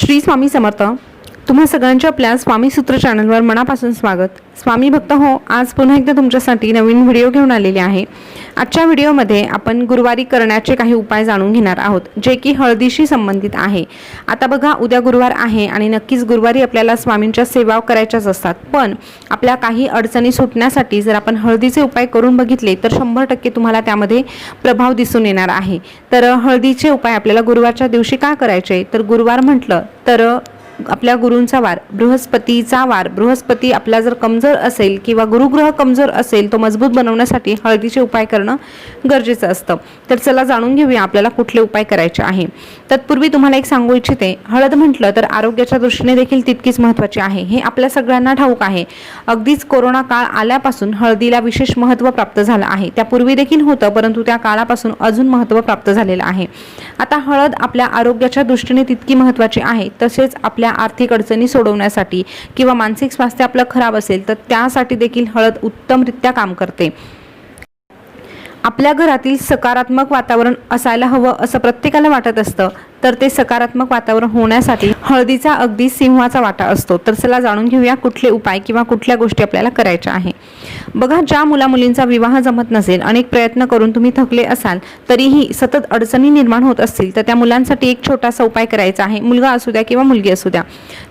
श्री स्वामी समर्थ. तुम्हा सगळ्यांच्या आपल्या स्वामी सूत्र चॅनलवर मनापासून स्वागत. स्वामी भक्त हो आज पुन्हा एकदा तुमच्यासाठी नवीन व्हिडिओ घेऊन आलेले आहे. आजच्या व्हिडिओमध्ये आपण गुरुवारी करण्याचे काही उपाय जाणून घेणार आहोत जे की हळदीशी संबंधित आहे. आता बघा उद्या गुरुवार आहे आणि नक्कीच गुरुवारी आपल्याला स्वामींच्या सेवा करायच्याच असतात. पण आपल्या काही अडचणी सुटण्यासाठी जर आपण हळदीचे उपाय करून बघितले तर शंभर टक्के तुम्हाला त्यामध्ये प्रभाव दिसून येणार आहे. तर हळदीचे उपाय आपल्याला गुरुवारच्या दिवशी का करायचे? तर गुरुवार म्हटलं तर आपल्या गुरूंचा वार बृहस्पतीचा वार बृहस्पती आपला जर कमजोर असेल किंवा गुरुग्रह कमजोर असेल तो मजबूत बनवण्यासाठी हळदीचे उपाय करणं गरजेचं असतं. तर चला जाणून घेऊया आपल्याला कुठले उपाय करायचे आहे. तत्पूर्वी तुम्हाला एक सांगू इच्छिते हळद म्हटलं तर आरोग्याच्या दृष्टीने देखील तितकीच महत्त्वाची आहे. हे आपल्या सगळ्यांना ठाऊक आहे. अगदीच कोरोना काळ आल्यापासून हळदीला विशेष महत्त्व प्राप्त झालं आहे. त्यापूर्वी देखील होतं परंतु त्या काळापासून अजून महत्त्व प्राप्त झालेलं आहे. आता हळद आपल्या आरोग्याच्या दृष्टीने तितकी महत्त्वाची आहे. तसेच आपल्या आर्थिक अडचणी सोडवण्यासाठी किंवा मानसिक स्वास्थ्य आपलं खराब असेल तर त्यासाठी देखील हळद उत्तमरित्या काम करते. आपल्या घरातील सकारात्मक वातावरण असायला हवं असं प्रत्येकाला वाटत असतं तर ते सकारात्मक वातावरण होण्यासाठी हळदीचा अगदी सिंहाचा वाटा असतो. तर चला जाणून घेऊया कुठले उपाय किंवा कुठल्या गोष्टी आपल्याला करायच्या आहे. बघा ज्या मुला मुलींचा विवाह जमत नसेल अनेक प्रयत्न करून तुम्ही थकले असाल तरीही सतत अडचणी निर्माण होत असतील तर त्या मुलांसाठी एक छोटासा उपाय करायचा आहे. मुलगा असू द्या किंवा मुलगी असू द्या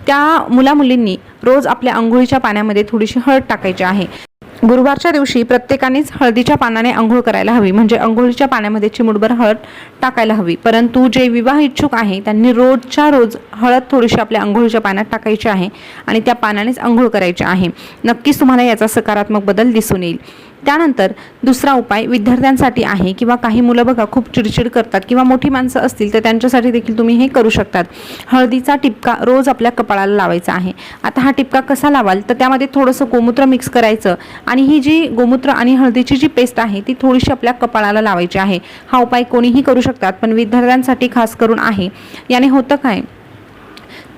त्या मुला मुलींनी रोज आपल्या आंघोळीच्या पाण्यामध्ये थोडीशी हळद टाकायची आहे. गुरुवारच्या दिवशी प्रत्येकानेच हळदीच्या पानाने आंघोळ करायला हवी. म्हणजे आंघोळीच्या पाण्यामध्ये चिमुटभर हळद टाकायला हवी. परंतु जे विवाह इच्छुक आहे त्यांनी रोजच्या रोज हळद थोडीशी आपल्या आंघोळीच्या पाण्यात टाकायची आहे आणि त्या पानानेच आंघोळ करायची आहे. नक्कीच तुम्हाला याचा सकारात्मक बदल दिसून येईल. त्यानंतर दुसरा उपाय विद्यार्थ्यांसाठी आहे किंवा काही मुलं बघा खूप चिडचिड करतात किंवा मोठी माणसं असतील तर त्यांच्यासाठी देखील तुम्ही हे करू शकतात. हळदीचा टिपका रोज आपल्या कपाळाला लावायचा आहे. आता हा टिपका कसा लावाल? तर त्यामध्ये थोडंसं गोमूत्र मिक्स करायचं आणि ही जी गोमूत्र आणि हळदीची जी पेस्ट आहे ती थोडीशी आपल्या कपाळाला लावायची आहे. हा उपाय कोणीही करू शकतात पण विद्यार्थ्यांसाठी खास करून आहे. याने होतं काय?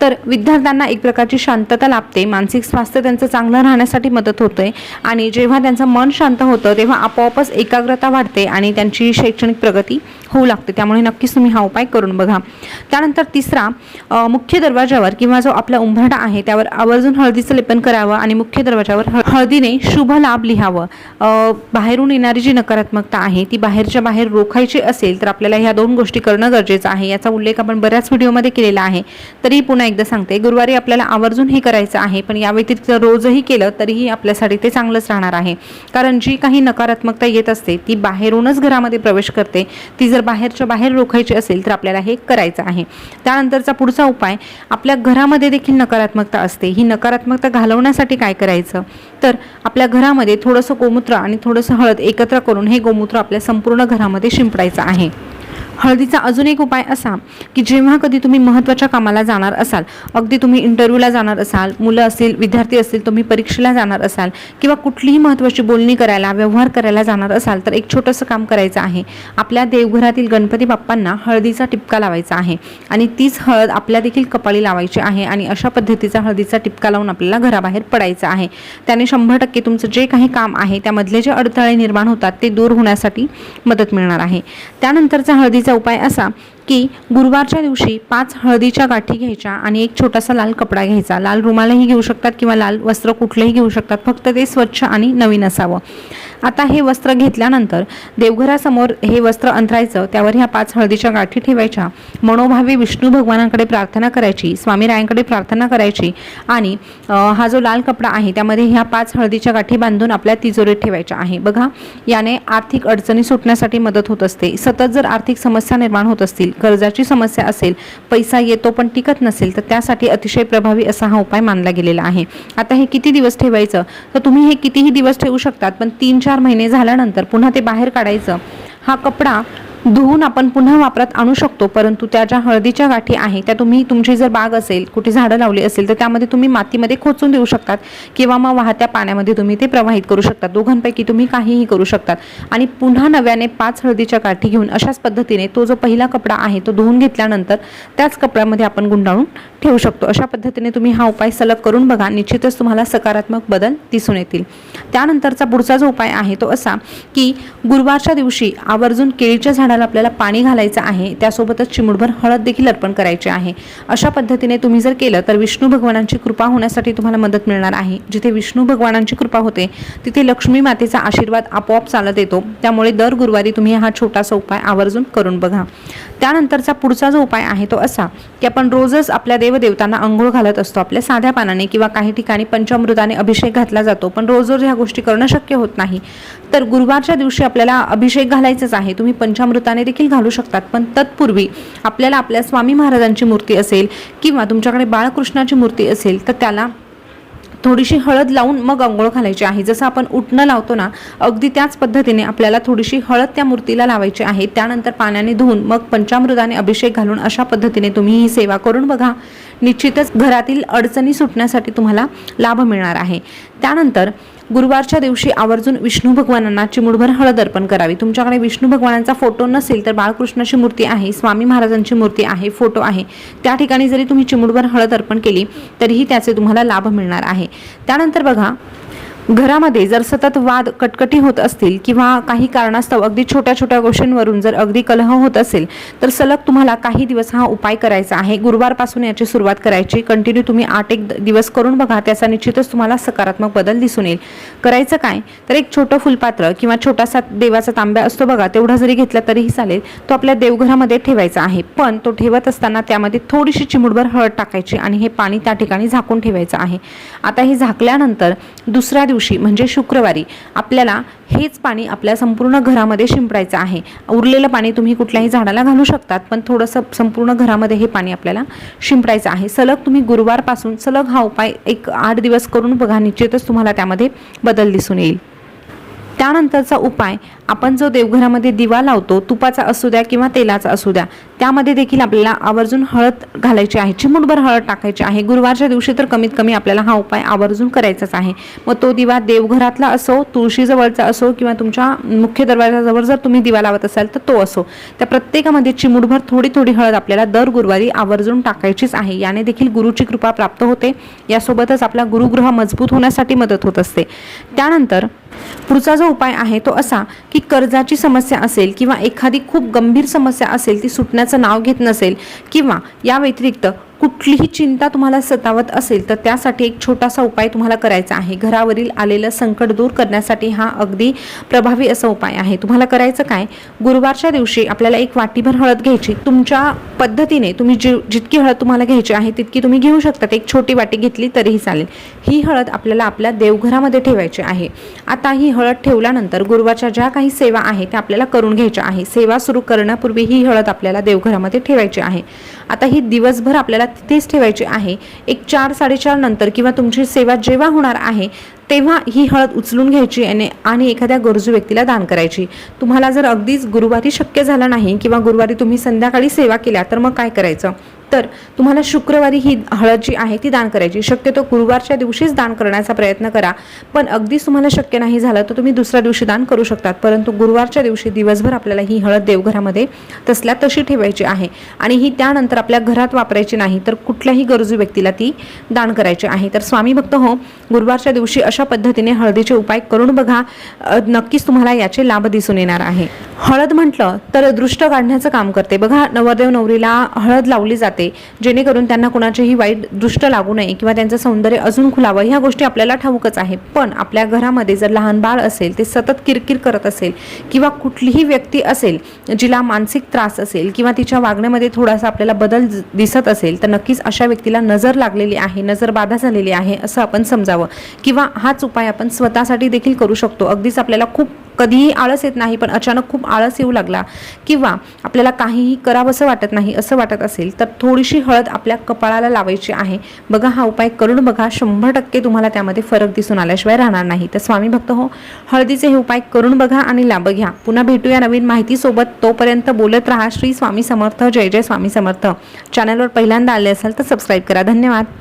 तर विद्यार्थ्यांना एक प्रकारची शांतता लाभते मानसिक स्वास्थ्य त्यांचं चांगलं राहण्यासाठी मदत होते आणि जेव्हा त्यांचं मन शांत होतं तेव्हा आपोआपच एकाग्रता वाढते आणि त्यांची शैक्षणिक प्रगती होऊ लागते. त्यामुळे नक्कीच तुम्ही हा उपाय करून बघा. त्यानंतर तिसरा मुख्य दरवाजावर किंवा जो आपला उंबरठा आहे त्यावर आवर्जून हळदीचं लेपन करावं आणि मुख्य दरवाजावर हळ- हळदीने शुभ लाभ लिहावं. बाहेरून येणारी जी नकारात्मकता आहे ती बाहेरच्या बाहेर रोखायची असेल तर आपल्याला ह्या दोन गोष्टी करणं गरजेचं आहे. याचा उल्लेख आपण बऱ्याच व्हिडिओमध्ये केलेला आहे. तरी पुन्हा एकदा सांगते गुरुवारी आपल्याला आवर्जून हे करायचं आहे पण या व्यतिरिक्त रोजही केलं तरीही आपल्यासाठी ते चांगलंच राहणार आहे. कारण जी काही नकारात्मकता येत असते ती बाहेरूनच घरामध्ये प्रवेश करते. ती जर बाहेरच्या बाहेर रोखायची असेल तर आपल्याला हे करायचं आहे. त्यानंतरचा पुढचा उपाय आपल्या घरामध्ये देखील नकारात्मकता असते. ही नकारात्मकता घालवण्यासाठी काय करायचं? तर आपल्या घरामध्ये थोडंसं गोमूत्र आणि थोडंसं हळद एकत्र करून हे गोमूत्र आपल्या संपूर्ण घरामध्ये शिंपडायचं आहे. हळदीचा अजून एक उपाय असा की जेव्हा कधी तुम्ही महत्त्वाच्या कामाला जाणार असाल अगदी तुम्ही इंटरव्ह्यूला जाणार असाल मुलं असतील विद्यार्थी असतील तुम्ही परीक्षेला जाणार असाल किंवा कुठलीही महत्त्वाची बोलणी करायला व्यवहार करायला जाणार असाल तर एक छोटंसं काम करायचं आहे. आपल्या देवघरातील गणपती बाप्पांना हळदीचा टिपका लावायचा आहे आणि तीच हळद आपल्या देखील कपाळी लावायची आहे आणि अशा पद्धतीचा हळदीचा टिपका लावून आपल्याला घराबाहेर पडायचं आहे. त्याने शंभर टक्के तुमचं जे काही काम आहे त्यामधले जे अडथळे निर्माण होतात ते दूर होण्यासाठी मदत मिळणार आहे. त्यानंतरचा हळदी हळदीचा उपाय असा. की गुरुवारच्या दिवशी पाच हळदीच्या गाठी घ्यायच्या आणि एक छोटासा लाल कपडा घ्यायचा. लाल रुमालही घेऊ शकतात किंवा लाल वस्त्र कुठलंही घेऊ शकतात. फक्त ते स्वच्छ आणि नवीन असावं. आता हे वस्त्र घेतल्यानंतर देवघरासमोर हे वस्त्र अंतरायचं त्यावर ह्या पाच हळदीच्या गाठी ठेवायच्या. मनोभावी विष्णू भगवानांकडे प्रार्थना करायची स्वामीरायांकडे प्रार्थना करायची आणि हा जो लाल कपडा आहे त्यामध्ये ह्या पाच हळदीच्या गाठी बांधून आपल्या तिजोरीत ठेवायच्या आहे. बघा याने आर्थिक अडचणी सुटण्यासाठी मदत होत असते. सतत जर आर्थिक समस्या निर्माण होत असतील कर्जाची समस्या असेल पैसा येतो पण टिकत नसेल तर त्यासाठी अतिशय प्रभावी असा हा उपाय मानला गेलेला आहे. आता हे किती दिवस ठेवायचं? तर तुम्ही हे कितीही दिवस ठेवू शकतात पण तीन चार महिने झाल्यानंतर पुन्हा ते बाहेर काढायचं. हा कपडा धुवून आपण पुन्हा वापरात आणू शकतो परंतु त्या ज्या हळदीच्या गाठी आहे त्या तुम्ही तुमची जर बाग असेल कुठे झाडं लावली असेल तर त्यामध्ये तुम्ही मातीमध्ये खोचून देऊ शकतात किंवा मग वाहत्या पाण्यामध्ये तुम्ही ते प्रवाहित करू शकतात. दोघांपैकी तुम्ही काहीही करू शकतात. आणि पुन्हा नव्याने पाच हळदीच्या गाठी घेऊन अशाच पद्धतीने तो जो पहिला कपडा आहे तो धुवून घेतल्यानंतर त्याच कपड्यामध्ये आपण गुंडाळून ठेवू शकतो. अशा पद्धतीने तुम्ही हा उपाय सलग करून बघा. निश्चितच तुम्हाला सकारात्मक बदल दिसून येतील. त्यानंतरचा पुढचा जो उपाय आहे तो असा की गुरुवारच्या दिवशी आवर्जून केळीच्या झाडाला आपल्याला पाणी घालायचं आहे. त्यासोबतच चिमुडभर हळद देखील अर्पण करायची आहे. अशा पद्धतीने तुम्ही जर केलं तर विष्णू भगवानांची कृपा होण्यासाठी तुम्हाला मदत मिळणार आहे. जिथे विष्णू भगवानांची कृपा होते तिथे लक्ष्मी मातेचा आशीर्वाद आपोआप चालत येतो. त्यामुळे दर गुरुवारी तुम्ही हा छोटासा उपाय आवर्जून करून बघा. त्यानंतरचा पुढचा जो उपाय आहे तो असा की आपण रोजच आपल्या देव देवदेवतांना अंघोळ घालत असतो. आपल्या साध्या पानाने किंवा काही ठिकाणी पंचामृताने अभिषेक घातला जातो पण रोज रोज ह्या गोष्टी करणं शक्य होत नाही. तर गुरुवारच्या दिवशी आपल्याला अभिषेक घालायचंच आहे. तुम्ही पंचामृताने देखील घालू शकतात पण तत्पूर्वी आपल्याला आपल्या स्वामी महाराजांची मूर्ती असेल किंवा तुमच्याकडे बाळकृष्णाची मूर्ती असेल तर त्याला थोडीशी हळद लावून मग अंघोळ घालायची आहे. जसं आपण उठणं लावतो ना अगदी त्याच पद्धतीने आपल्याला थोडीशी हळद त्या मूर्तीला लावायची आहे. त्यानंतर पाण्याने धुवून मग पंचामृताने अभिषेक घालून अशा पद्धतीने तुम्ही ही सेवा करून बघा. निश्चितच घरातील अडचणी सुटण्यासाठी तुम्हाला लाभ मिळणार आहे. त्यानंतर गुरुवारच्या दिवशी आवर्जून विष्णू भगवानांना चिमुडभर हळद अर्पण करावी. तुमच्याकडे विष्णू भगवानांचा फोटो नसेल तर बाळकृष्णाची मूर्ती आहे स्वामी महाराजांची मूर्ती आहे फोटो आहे. त्या ठिकाणी जरी तुम्ही चिमुडभर हळद अर्पण केली तरीही त्याचे तुम्हाला लाभ मिळणार आहे. त्यानंतर बघा घरामध्ये जर सतत वाद कटकटी होत असतील किंवा काही कारणास्तव अगदी छोट्या छोट्या गोष्टींवरून जर अगदी कलह होत असेल तर सलग तुम्हाला काही दिवस हा उपाय करायचा आहे. गुरुवारपासून याची सुरुवात करायची. कंटिन्यू तुम्ही आठ एक दिवस करून बघा. त्याचा निश्चितच तुम्हाला सकारात्मक बदल दिसून येईल. करायचं काय? तर एक छोटं फुलपात्र किंवा छोटासा देवाचा तांब्या असतो बघा. तेवढा जरी घेतला तरीही चालेल. तो आपल्या देवघरामध्ये ठेवायचा आहे. पण तो ठेवत असताना त्यामध्ये थोडीशी चिमुडभर हळद टाकायची आणि हे पाणी त्या ठिकाणी झाकून ठेवायचं आहे. आता हे झाकल्यानंतर दुसऱ्या दिवशी म्हणजे शुक्रवारी आपल्याला हेच पाणी आपल्या संपूर्ण घरामध्ये शिंपडायचं आहे. उरलेलं पाणी तुम्ही कुठल्याही झाडाला घालू शकतात पण थोडंसं संपूर्ण घरामध्ये हे पाणी आपल्याला शिंपडायचं आहे. सलग तुम्ही गुरुवारपासून सलग हा उपाय एक आठ दिवस करून बघा निश्चितच तुम्हाला त्यामध्ये बदल दिसून येईल. त्यानंतरचा उपाय आपण जो देवघरामध्ये दिवा लावतो तुपाचा असू द्या किंवा तेलाचा असू द्या त्यामध्ये देखील आपल्याला आवर्जून हळद घालायची आहे चिमूटभर हळद टाकायची आहे. गुरुवारच्या दिवशी तर कमीत कमी आपल्याला हा उपाय आवर्जून करायचाच आहे. मग तो दिवा देवघरातला असो तुळशीजवळचा असो किंवा तुमच्या मुख्य दरवाजाजवळ जर तुम्ही दिवा लावत असाल तर तो असो. त्या प्रत्येकामध्ये चिमूटभर थोडी थोडी हळद आपल्याला दर गुरुवारी आवर्जून टाकायचीच आहे. याने देखील गुरुची कृपा प्राप्त होते. यासोबतच आपला गुरुग्रह मजबूत होण्यासाठी मदत होत असते. त्यानंतर पुढचा जो उपाय आहे तो असा की कर्जाची समस्या असेल किंवा एखादी खूप गंभीर समस्या असेल ती सुटण्याचं नाव घेत नसेल किंवा या व्यतिरिक्त कुठलीही चिंता तुम्हाला सतावत असेल तर त्यासाठी एक छोटासा उपाय तुम्हाला करायचा आहे. घरावरील आलेलं संकट दूर करण्यासाठी हा अगदी प्रभावी असा उपाय आहे. तुम्हाला करायचं काय? गुरुवारच्या दिवशी आपल्याला एक वाटीभर हळद घ्यायची. तुमच्या पद्धतीने तुम्ही जी जितकी हळद तुम्हाला घ्यायची आहे तितकी तुम्ही घेऊ शकतात एक छोटी वाटी घेतली तरीही चालेल. ही हळद आपल्याला आपल्या देवघरामध्ये ठेवायची आहे. आता ही हळद ठेवल्यानंतर गुरुवारच्या ज्या काही सेवा आहे त्या आपल्याला करून घ्यायच्या आहे. सेवा सुरू करण्यापूर्वी ही हळद आपल्याला देवघरामध्ये ठेवायची आहे. आता ही दिवसभर आपल्याला तिथेच ठेवायची आहे. एक चार साडेचार नंतर किंवा तुमची सेवा जेव्हा होणार आहे तेव्हा ही हळद उचलून घ्यायची आणि आणि एखाद्या गरजू व्यक्तीला दान करायची. तुम्हाला जर अगदीच गुरुवारी शक्य झालं नाही किंवा गुरुवारी तुम्ही संध्याकाळी सेवा केल्या तर मग काय करायचं? तर तुम्हाला शुक्रवारी ही हळद जी आहे ती दान करायची. शक्यतो गुरुवारच्या दिवशीच दान करण्याचा प्रयत्न करा. पण अगदीच तुम्हाला शक्य नाही झालं तर तुम्ही दुसऱ्या दिवशी दान करू शकतात. परंतु गुरुवारच्या दिवशी दिवसभर आपल्याला ही हळद देवघरामध्ये तसल्या तशी ठेवायची आहे. आणि ही त्यानंतर आपल्या घरात वापरायची नाही तर कुठल्याही गरजू व्यक्तीला ती दान करायची आहे. तर स्वामी भक्त हो गुरुवारच्या दिवशी अशा पद्धतीने हळदीचे उपाय करून बघा. नक्कीच तुम्हाला याचे लाभ दिसून येणार आहे. हळद म्हटलं तर दृष्ट काढण्याचं काम करते. बघा नवरदेव नवरीला हळद लावली जाते जेणेकरून त्यांना कुणाचेही वाईट दृष्ट लागू नये किंवा त्यांचं सौंदर्य अजून खुलावं. ह्या गोष्टी आपल्याला ठाऊकच आहे पण आपल्या घरामध्ये जर लहान बाळ असेल ते सतत किरकिर करत असेल किंवा कुठलीही व्यक्ती असेल जिला मानसिक त्रास असेल किंवा तिच्या वागण्यामध्ये थोडासा आपल्याला बदल दिसत असेल तर नक्कीच अशा व्यक्तीला नजर लागलेली आहे नजर बाधा झालेली आहे असं आपण समजावं. किंवा हाच उपाय आपण स्वतःसाठी देखील करू शकतो. अगदीच आपल्याला खूप कधीही आळस येत नाही पण अचानक खूप आळस येऊ लागला किंवा आपल्याला काहीही करावंसं वाटत नाही असं वाटत असेल तर थोडीशी हळद आपल्या कपाळाला लावायची आहे. बघा हा उपाय करून बघा शंभर टक्के तुम्हाला त्यामध्ये फरक दिसून आल्याशिवाय राहणार नाही. तर स्वामी भक्त हो हळदीचे हे उपाय करून बघा आणि लाभ घ्या. पुन्हा भेटूया नवीन माहितीसोबत. तोपर्यंत बोलत राहा. श्री स्वामी समर्थ. जय जय स्वामी समर्थ. चॅनलवर पहिल्यांदा आले असाल तर सबस्क्राईब करा. धन्यवाद.